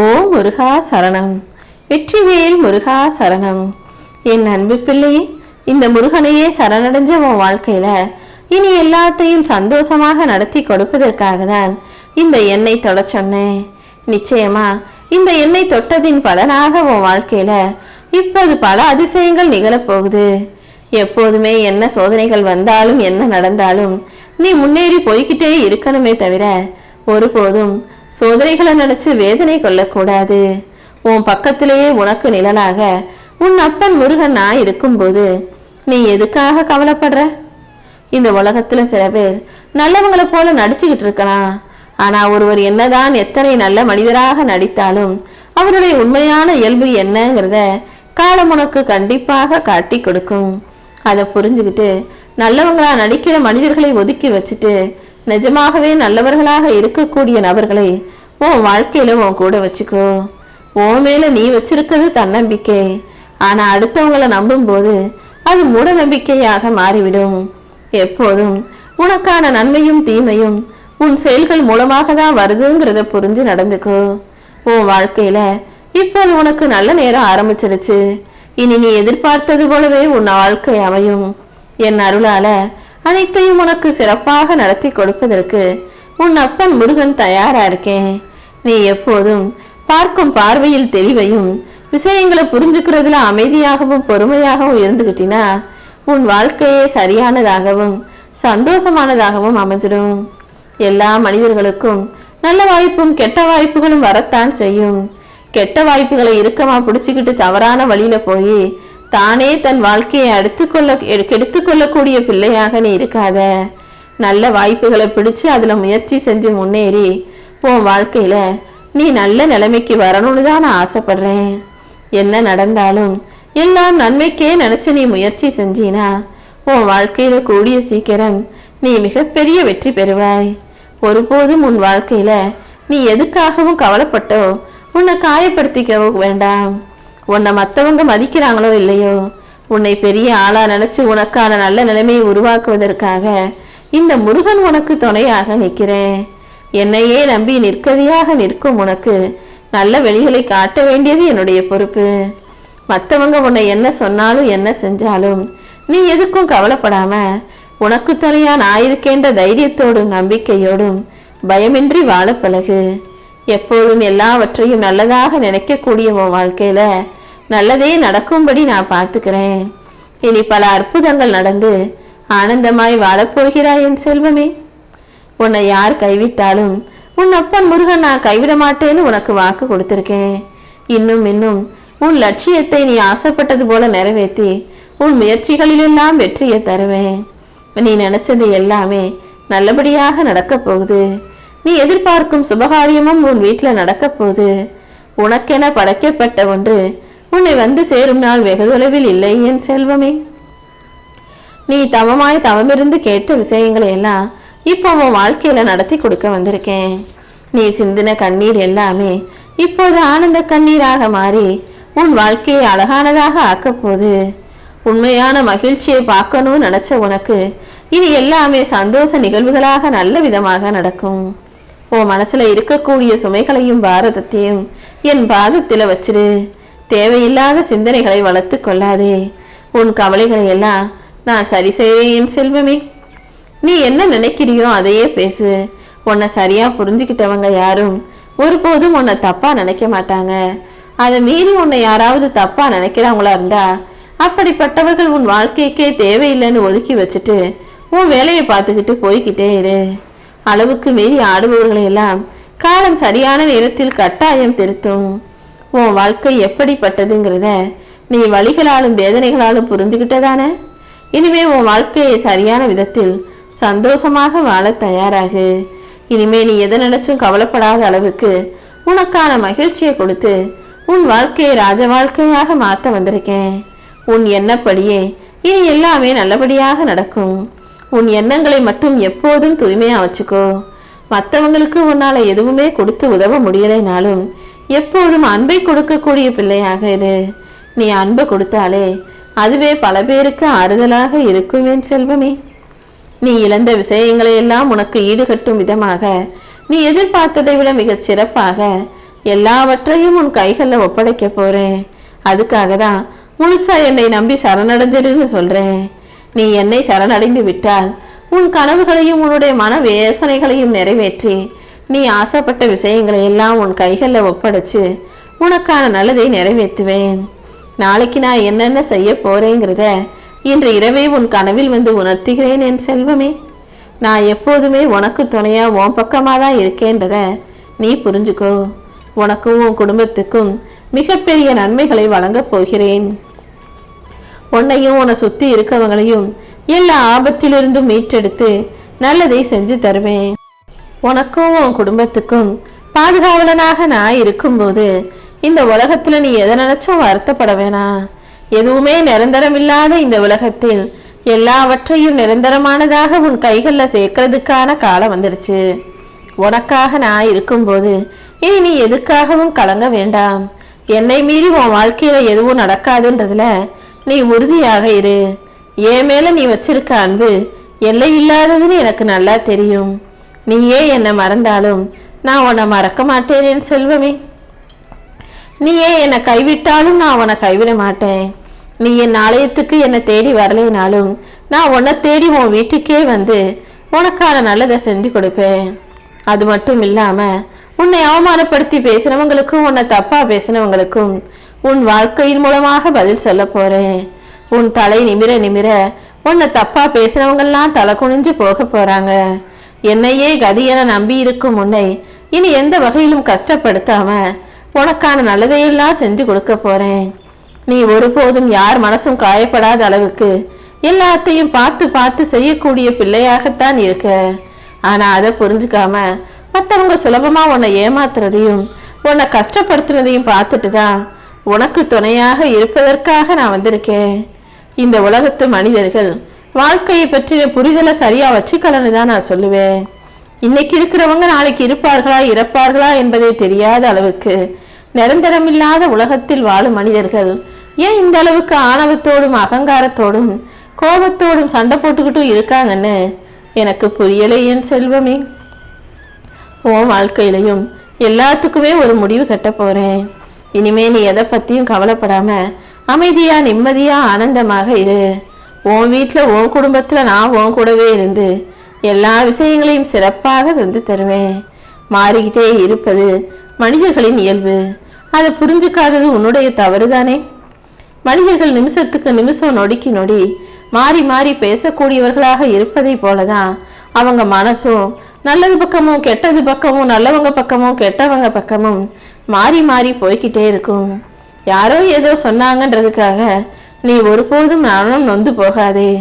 ஓ முருகா சரணம். வெற்றிவேல் முருகா சரணம். என் அன்பு பிள்ளை இந்த முருகனையே சரணடைஞ்ச உன் வாழ்க்கையில இனி எல்லாத்தையும் சந்தோஷமாக நடத்தி கொடுப்பதற்காக தான் இந்த எண்ணெய் தொட சொன்னேன். நிச்சயமா இந்த எண்ணெய் தொட்டதின் பலனாக உன் வாழ்க்கையில இப்போது பல அதிசயங்கள் நிகழப்போகுது எப்போதுமே என்ன சோதனைகள் வந்தாலும் என்ன நடந்தாலும் நீ முன்னேறி போய்கிட்டே இருக்கணுமே தவிர ஒருபோதும் சோதனைகளை நினைச்சு வேதனை கொள்ளக்கூடாது. உன் பக்கத்திலேயே உனக்கு நிழலாக உன் அப்பன் முருகன் நான் இருக்கும்போது நீ எதுக்காக கவலைப்படுற? இந்த உலகத்துல சில பேர் நல்லவங்களை போல நடிச்சுக்கிட்டு இருக்கலாம். ஆனா ஒருவர் என்னதான் எத்தனை நல்ல மனிதராக நடித்தாலும் அவருடைய உண்மையான இயல்பு என்னங்கிறத காலம் உனக்கு கண்டிப்பாக காட்டி கொடுக்கும். அதை புரிஞ்சுக்கிட்டு நல்லவங்களா நடிக்கிற மனிதர்களை ஒதுக்கி வச்சுட்டு நிஜமாகவே நல்லவர்களாக இருக்கக்கூடிய நபர்களை உன் வாழ்க்கையில உன் கூட வச்சுக்கோ. உன் மேல நீ வச்சிருக்கிறது தன்னம்பிக்கை. ஆனா அடுத்தவங்கள நம்பும்போது அது மூட நம்பிக்கையாக மாறிவிடும். எப்போதும் உனக்கான நன்மையும் தீமையும் உன் செயல்கள் மூலமாக தான் வருதுங்கிறத புரிஞ்சு நடந்துக்கோ. உன் வாழ்க்கையில இப்போது உனக்கு நல்ல நேரம் ஆரம்பிச்சிருச்சு. இனி நீ எதிர்பார்த்தது போலவே உன் வாழ்க்கை அமையும். என் அருளால அனைத்தையும் உனக்கு சிறப்பாக நடத்தி கொடுப்பதற்கு உன் அப்பன் முருகன் தயாரா இருக்கேன். நீ எப்போதும் பார்க்கும் பார்வையில் தெளிவையும் விஷயங்களை புரிஞ்சுக்கிறதுல அமைதியாகவும் பொறுமையாகவும் இருந்துகிட்டினா உன் வாழ்க்கையே சரியானதாகவும் சந்தோஷமானதாகவும் அமைஞ்சிடும். எல்லா மனிதர்களுக்கும் நல்ல வாய்ப்பும் கெட்ட வாய்ப்புகளும் வரத்தான் செய்யும். கெட்ட வாய்ப்புகளை இறுக்கமா பிடிச்சுக்கிட்டு தவறான வழியில போய் தானே தன் வாழ்க்கையை அடுத்துக்கொள்ள கெடுத்துக் கொள்ளக்கூடிய பிள்ளையாக நீ இருக்காத. நல்ல வாய்ப்புகளை பிடிச்சு அதில் முயற்சி செஞ்சு முன்னேறி உன் வாழ்க்கையில். நீ நல்ல நிலைமைக்கு வரணும்னு தான் நான் ஆசைப்படுறேன். என்ன நடந்தாலும் எல்லாம் நன்மைக்கே நினச்சி நீ முயற்சி செஞ்சீனா உன் வாழ்க்கையில் கூடிய சீக்கிரம் நீ மிகப்பெரிய வெற்றி பெறுவாய். ஒருபோதும் உன் வாழ்க்கையில் நீ எதுக்காகவும் கவலைப்பட்டோ உன்னை காயப்படுத்திக்கவோ வேண்டாம். உன்னை மத்தவங்க மதிக்கிறாங்களோ இல்லையோ உன்னை பெரிய ஆளா நினைச்சு உனக்கான நல்ல நிலைமையை உருவாக்குவதற்காக இந்த முருகன் உனக்கு துணையாக நிற்கிறேன். என்னையே நம்பி நிற்கதியாக நிற்கும் உனக்கு நல்ல வெளிகளை காட்ட வேண்டியது என்னுடைய பொறுப்பு. மத்தவங்க உன்னை என்ன சொன்னாலும் என்ன செஞ்சாலும் நீ எதுக்கும் கவலைப்படாம உனக்கு துணையா நான் இருக்கேன்ற தைரியத்தோடும் நம்பிக்கையோடும் பயமின்றி வாழ பழகு. எப்போதும் எல்லாவற்றையும் நல்லதாக நினைக்கக்கூடிய உன் வாழ்க்கையில நல்லதே நடக்கும்படி நான் பார்த்துக்கிறேன். இனி பல அற்புதங்கள் நடந்து ஆனந்தமாய் வாழப்போகிறாய் என் செல்வமே. உன்னை யார் கைவிட்டாலும் உன் அப்பன் முருகன் நான் கைவிட மாட்டேன்னு உனக்கு வாக்கு கொடுத்திருக்கேன். இன்னும் இன்னும் உன் லட்சியத்தை நீ ஆசைப்பட்டது போல நிறைவேற்றி உன் முயற்சிகளிலெல்லாம் வெற்றியை தருவேன். நீ நினைச்சது எல்லாமே நல்லபடியாக நடக்கப் போகுது. நீ எதிர்பார்க்கும் சுபகாரியமும் உன் வீட்டில் நடக்கப்போது உனக்கென படைக்கப்பட்ட ஒன்று உன்னை வந்து சேரும் நாள் வெகு தொலைவில் இல்லை என் செல்வமே. நீ தவமாய் தவமிருந்து கேட்ட விஷயங்களை எல்லாம் இப்போ உன் வாழ்க்கையில நடத்தி கொடுக்க வந்திருக்கேன். நீ சிந்தின கண்ணீர் எல்லாமே இப்போது ஆனந்த கண்ணீராக மாறி உன் வாழ்க்கையை அழகானதாக ஆக்கப்போகுது உண்மையான மகிழ்ச்சியை பார்க்கணும்னு நினைச்ச உனக்கு இனி எல்லாமே சந்தோஷ நிகழ்வுகளாக நல்ல விதமாக நடக்கும். உன் மனசுல இருக்கக்கூடிய சுமைகளையும் பாரதத்தையும் என் பாதத்தில வச்சிரு. தேவையில்லாத சிந்தனைகளை வளர்த்து கொள்ளாதே. உன் கவலைகளை எல்லாம் நான் சரி செய்கிறேன் என் செல்வமே. நீ என்ன நினைக்கிறியோ அதையே பேசு. உன்னை சரியா புரிஞ்சுக்கிட்டவங்க யாரும் ஒருபோதும் உன்னை தப்பா நினைக்க மாட்டாங்க. அதை மீறி உன்னை யாராவது தப்பா நினைக்கிறவங்களா இருந்தா அப்படிப்பட்டவர்கள் உன் வாழ்க்கைக்கே தேவையில்லைன்னு ஒதுக்கி வச்சுட்டு உன் வேலையை பார்த்துக்கிட்டு போய்கிட்டே இரு. அளவுக்கு மீறி ஆடுபவர்களை எல்லாம் காலம் சரியான நேரத்தில் கட்டாயம் திருத்தும். உன் வாழ்க்கை எப்படிப்பட்டதுங்கிறத நீ வழிகளாலும் வேதனைகளாலும் புரிஞ்சுக்கிட்டதானே இனிமே உன் வாழ்க்கையை சரியான விதத்தில் சந்தோஷமாக வாழ தயாராகு. இனிமே நீ எதை நினைச்சும் கவலைப்படாத அளவுக்கு உனக்கான மகிழ்ச்சியை கொடுத்து உன் வாழ்க்கையை ராஜ வாழ்க்கையாக மாத்த வந்திருக்கேன். உன் எண்ணப்படியே இனி எல்லாமே நல்லபடியாக நடக்கும். உன் எண்ணங்களை மட்டும் எப்போதும் தூய்மையா வச்சுக்கோ. மற்றவங்களுக்கு உன்னால எதுவுமே கொடுத்து உதவ முடியலைனாலும் எப்போதும் அன்பை கொடுக்கக்கூடிய பிள்ளையாக இரு. நீ அன்பை கொடுத்தாலே அதுவே பல பேருக்கு ஆறுதலாக இருக்குமே செல்வமே. நீ இழந்த விஷயங்களை எல்லாம் உனக்கு ஈடுகட்டும் விதமாக நீ எதிர்பார்த்ததை விட மிகச் சிறப்பாக எல்லாவற்றையும் உன் கைகளில் ஒப்படைக்க போறேன். அதுக்காக தான் முழுசா என்னை நம்பி சரணடைஞ்சிடுன்னு சொல்றேன். நீ என்னை சரணடைந்து விட்டால் உன் கனவுகளையும் உன்னுடைய மன வேசனைகளையும் நிறைவேற்றி நீ ஆசைப்பட்ட விஷயங்களை எல்லாம் உன் கைகளில் ஒப்படைச்சு உனக்கான நல்லதை நிறைவேற்றுவேன். நாளைக்கு நான் என்னென்ன செய்ய போறேங்கிறத இன்று இரவே உன் கனவில் வந்து உணர்த்துகிறேன் என் செல்வமே. நான் எப்போதுமே உனக்கு துணையா உன் பக்கமாக தான் இருக்கேன்றத நீ புரிஞ்சுக்கோ. உனக்கும் உன் குடும்பத்துக்கும் மிகப்பெரிய நன்மைகளை வழங்கப் போகிறேன். உன்னையும் உன்னை சுத்தி இருக்கவங்களையும் எல்லா ஆபத்திலிருந்தும் மீட்டெடுத்து நல்லதை செஞ்சு தருவேன். உனக்கும் உன் குடும்பத்துக்கும் பாதுகாவலனாக நான் இருக்கும்போது இந்த உலகத்துல நீ எதை நினைச்சும் வருத்தப்பட வேணாம் எதுவுமே நிரந்தரம் இல்லாத இந்த உலகத்தில் எல்லாவற்றையும் நிரந்தரமானதாக உன் கைகள்ல சேர்க்கறதுக்கான காலம் வந்துருச்சு. உனக்காக நான் இருக்கும்போது இனி நீ எதுக்காகவும் கலங்க வேண்டாம். என்னை மீறி உன் வாழ்க்கையில எதுவும் நடக்காதுன்றதுல நீ உறுதியாக இரு. என் மேல நீ வச்சிருக்க அன்பு எல்லை இல்லாததுன்னு எனக்கு நல்லா தெரியும். நீயே என்னை மறந்தாலும் நான் உன்னை மறக்க மாட்டேன் என் செல்வமே. நீயே என்னை கைவிட்டாலும் நான் உன்னை கைவிட மாட்டேன். நீ என் ஆலயத்துக்கு என்னை தேடி வரலைனாலும் நான் உன்னை தேடி உன் வீட்டுக்கே வந்து உனக்கான நல்லதை செஞ்சு கொடுப்பேன். அது மட்டும் இல்லாம உன்னை அவமானப்படுத்தி பேசினவங்களுக்கும் உன்னை தப்பா பேசினவங்களுக்கும் உன் வாழ்க்கையின் மூலமாக பதில் சொல்ல போறேன். உன் தலை நிமிர நிமிர உன்னை தப்பா பேசினவங்கெல்லாம் தலை குனிஞ்சு போக போறாங்க. என்னையே கதி என நம்பி இருக்கும் உன்னை இனி எந்த வகையிலும் கஷ்டப்படுத்தாம உனக்கான நல்லதையெல்லாம் செஞ்சு கொடுக்க போறேன். நீ ஒருபோதும் யார் மனசும் காயப்படாத அளவுக்கு எல்லாத்தையும் பார்த்து பார்த்து செய்யக்கூடிய பிள்ளையாகத்தான் இருக்க. ஆனா அதை புரிஞ்சுக்காம மற்றவங்க சுலபமா உன்னை ஏமாத்துறதையும் உன்னை கஷ்டப்படுத்துறதையும் பார்த்துட்டு தான் உனக்கு துணையாக இருப்பதற்காக நான் வந்திருக்கேன். இந்த உலகத்து மனிதர்கள் வாழ்க்கையை பற்றின புரிதலை சரியா வச்சுக்கலன்னு தான் நான் சொல்லுவேன். இன்னைக்கு இருக்கிறவங்க நாளைக்கு இருப்பார்களா இறப்பார்களா என்பதே தெரியாத அளவுக்கு நிரந்தரமில்லாத உலகத்தில் வாழும் மனிதர்கள் ஏன் இந்த அளவுக்கு ஆணவத்தோடும் அகங்காரத்தோடும் கோபத்தோடும் சண்டை போட்டுக்கிட்டும் இருக்காங்கன்னு எனக்கு புரியலை என் செல்வமே. உன் வாழ்க்கையிலையும் எல்லாத்துக்குமே ஒரு முடிவு கட்ட போறேன். இனிமே நீ எதை பத்தியும் கவலைப்படாம அமைதியா நிம்மதியா ஆனந்தமாக இரு. உன் வீட்டுல உன் குடும்பத்துல நான் உன் கூடவே இருந்து எல்லா விஷயங்களையும் சிறப்பாக செஞ்சு தருவேன். மாறிக்கிட்டே இருப்பது மனிதர்களின் இயல்பு. அதை புரிஞ்சுக்காதது உன்னுடைய தவறுதானே? மனிதர்கள் நிமிஷத்துக்கு நிமிஷம் நொடிக்கு நொடி மாறி மாறி பேசக்கூடியவர்களாக இருப்பதை போலதான் அவங்க மனசும் நல்லது பக்கமும் கெட்டது பக்கமும் நல்லவங்க பக்கமும் கெட்டவங்க பக்கமும் மாறி மாறி போய்கிட்டே இருக்கும். யாரோ ஏதோ சொன்னாங்கன்றதுக்காக நீ ஒருபோதும் மனம் நொந்து போகாதே.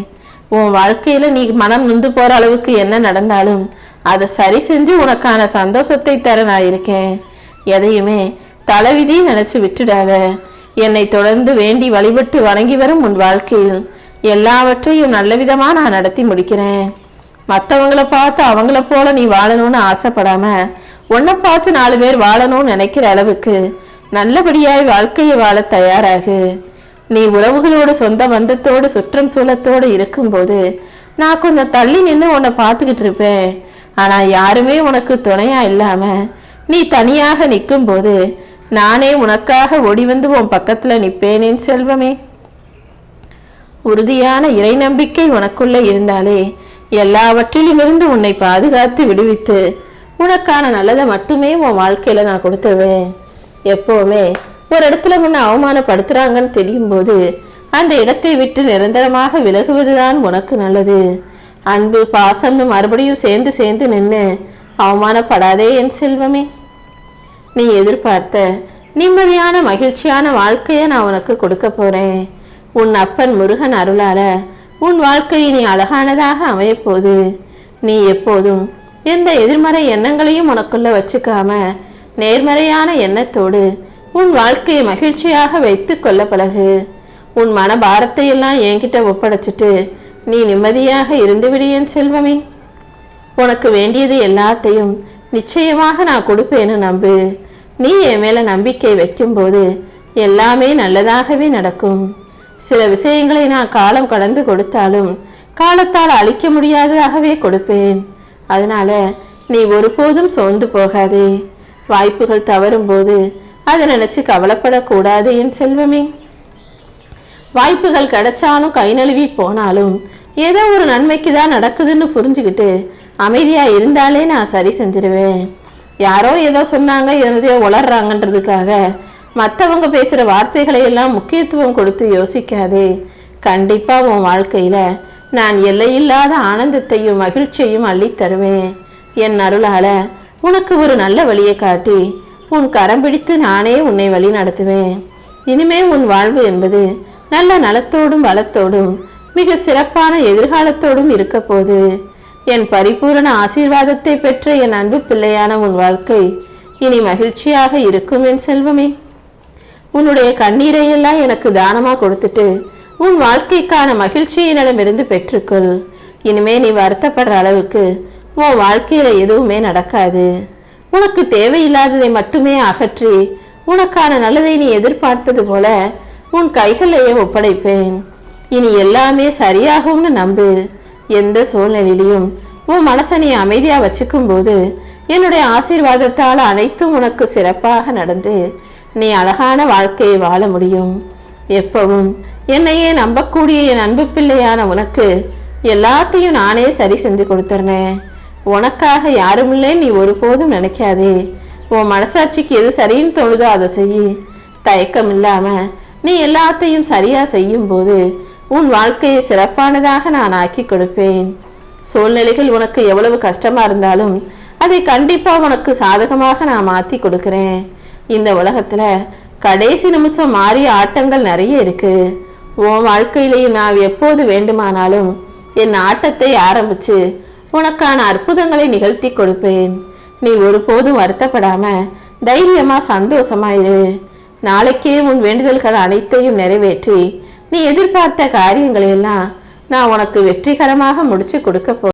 உன் வாழ்க்கையில நீ மனம் நொந்து போற அளவுக்கு என்ன நடந்தாலும் அதை சரி செஞ்சு உனக்கான சந்தோஷத்தை தர நான் இருக்கேன். எதையுமே தலைவிதி நினைச்சு விட்டுடாத. என்னை தொடர்ந்து வேண்டி வழிபட்டு வணங்கி வரும் உன் வாழ்க்கையில் எல்லாவற்றையும் நல்ல விதமா நான் நடத்தி முடிக்கிறேன். மற்றவங்கள பார்த்து அவங்கள போல நீ வாழணும்னு ஆசைப்படாம உன்னை பார்த்து நாலு பேர் வாழணும்னு நினைக்கிற அளவுக்கு நல்லபடியாய் வாழ்க்கையை வாழ தயாராகு. நீ உறவுகளோட சொந்த பந்தத்தோடு சுற்றம் சூழத்தோடு இருக்கும்போது நான் கொஞ்சம் தள்ளி நின்று உன்னை பார்த்துக்கிட்டு இருப்பேன். ஆனா யாருமே உனக்கு துணையா இல்லாம நீ தனியாக நிற்கும்போது நானே உனக்காக ஓடி வந்து உன் பக்கத்துல நிப்பேனேன் செல்வமே. உறுதியான இறை நம்பிக்கை உனக்குள்ளே இருந்தாலே எல்லாவற்றிலுமிருந்து உன்னை பாதுகாத்து விடுவித்து உனக்கான நல்லதை மட்டுமே உன் வாழ்க்கையில நான் கொடுத்துருவேன். எப்பவுமே ஒரு இடத்துல முன்ன அவமானப்படுத்துறாங்கன்னு தெரியும் போது அந்த இடத்தை விட்டு நிரந்தரமாக விலகுவதுதான் உனக்கு நல்லது. அன்பு பாசம்னு மறுபடியும் சேர்ந்து சேர்ந்து நின்று அவமானப்படாதே என் செல்வமே. நீ எதிர்பார்த்த நிம்மதியான மகிழ்ச்சியான வாழ்க்கையை நான் உனக்கு கொடுக்க போறேன். உன் அப்பன் முருகன் அருளால உன் வாழ்க்கை நீ அழகானதாக அமையப்போகுது நீ எப்போதும் எந்த எதிர்மறை எண்ணங்களையும் உனக்குள்ள வச்சுக்காம நேர்மறையான எண்ணத்தோடு உன் வாழ்க்கையை மகிழ்ச்சியாக வைத்து கொள்ள பழகு. உன் மன பாரத்தையெல்லாம் என்கிட்ட ஒப்படைச்சிட்டு நீ நிம்மதியாக இருந்து விடு செல்வமே. உனக்கு வேண்டியது எல்லாத்தையும் நிச்சயமாக நான் கொடுப்பேன்னு நம்பு. நீ என் மேல நம்பிக்கை வைக்கும்போது எல்லாமே நல்லதாகவே நடக்கும். சில விஷயங்களை நான் காலம் கடந்து கொடுத்தாலும் காலத்தால் அழிக்க முடியாததாகவே கொடுப்பேன். அதனால நீ ஒருபோதும் சோர்ந்து போகாதே. வாய்ப்புகள் தவறும் போது அதை நினைச்சு கவலைப்படக்கூடாது என் செல்வமே. வாய்ப்புகள் கிடைச்சாலும் கை நழுவி போனாலும் ஏதோ ஒரு நன்மைக்கு தான் நடக்குதுன்னு புரிஞ்சுக்கிட்டு அமைதியா இருந்தாலே நான் சரி செஞ்சிருவேன். யாரோ ஏதோ சொன்னாங்க எதையோ உளர்றாங்கன்றதுக்காக மற்றவங்க பேசுகிற வார்த்தைகளை எல்லாம் முக்கியத்துவம் கொடுத்து யோசிக்காதே. கண்டிப்பாக உன் வாழ்க்கையில நான் எல்லையில்லாத ஆனந்தத்தையும் மகிழ்ச்சியையும் அள்ளித் தருவேன். என் அருளால உனக்கு ஒரு நல்ல வழியை காட்டி உன் கரம் பிடித்து நானே உன்னை வழி நடத்துவேன். இனிமே உன் வாழ்வு என்பது நல்ல நலத்தோடும் வளத்தோடும் மிக சிறப்பான எதிர்காலத்தோடும் இருக்க போது என் பரிபூரண ஆசீர்வாதத்தை பெற்ற என் அன்பு பிள்ளையான உன் வாழ்க்கை இனி மகிழ்ச்சியாக இருக்கும் என் செல்வமே. உன்னுடைய கண்ணீரை எல்லாம் எனக்கு தானமா கொடுத்துட்டு உன் வாழ்க்கைக்கான மகிழ்ச்சியினிடமிருந்து பெற்றுக்கொள். இனிமே நீ வருத்தப்படுற அளவுக்கு உன் வாழ்க்கையில எதுவுமே நடக்காது. உனக்கு தேவையில்லாததை மட்டுமே அகற்றி உனக்கான நல்லதை நீ எதிர்பார்த்தது போல உன் கைகளிலேயே ஒப்படைப்பேன். இனி எல்லாமே சரியாகும்னு நம்பு. எந்த சூழ்நிலையிலையும் உன் மனசை நீ அமைதியா வச்சுக்கும் போது என்னுடைய ஆசீர்வாதத்தால் அனைத்தும் உனக்கு சிறப்பாக நடந்து நீ அழகான வாழ்க்கையை வாழ முடியும். எப்பவும் என்னையே நம்பக்கூடிய என் அன்பு பிள்ளையான உனக்கு எல்லாத்தையும் நானே சரி செஞ்சு கொடுத்துறேன். உனக்காக யாருமில்லை நீ ஒருபோதும் நினைக்காதே. உன் மனசாட்சிக்கு எது சரின்னு தோணுதோ அதை செய். தயக்கம் இல்லாம நீ எல்லாத்தையும் சரியா செய்யும் போது உன் வாழ்க்கையை சிறப்பானதாக நான் ஆக்கி கொடுப்பேன். சூழ்நிலைகள் உனக்கு எவ்வளவு கஷ்டமா இருந்தாலும் அதை கண்டிப்பா உனக்கு சாதகமாக நான் மாத்தி கொடுக்கிறேன். இந்த உலகத்துல கடைசி நிமிஷம் மாறிய ஆட்டங்கள் நிறைய இருக்கு. உன் வாழ்க்கையிலையும் நான் எப்போது வேண்டுமானாலும் என் ஆட்டத்தை ஆரம்பிச்சு உனக்கான அற்புதங்களை நிகழ்த்தி கொடுப்பேன். நீ ஒருபோதும் வருத்தப்படாம தைரியமா சந்தோஷமாயிரு நாளைக்கே உன் வேண்டுதல்கள் அனைத்தையும் நிறைவேற்றி நீ எதிர்பார்த்த காரியங்களையெல்லாம் நான் உனக்கு வெற்றிகரமாக முடிச்சு கொடுக்க போ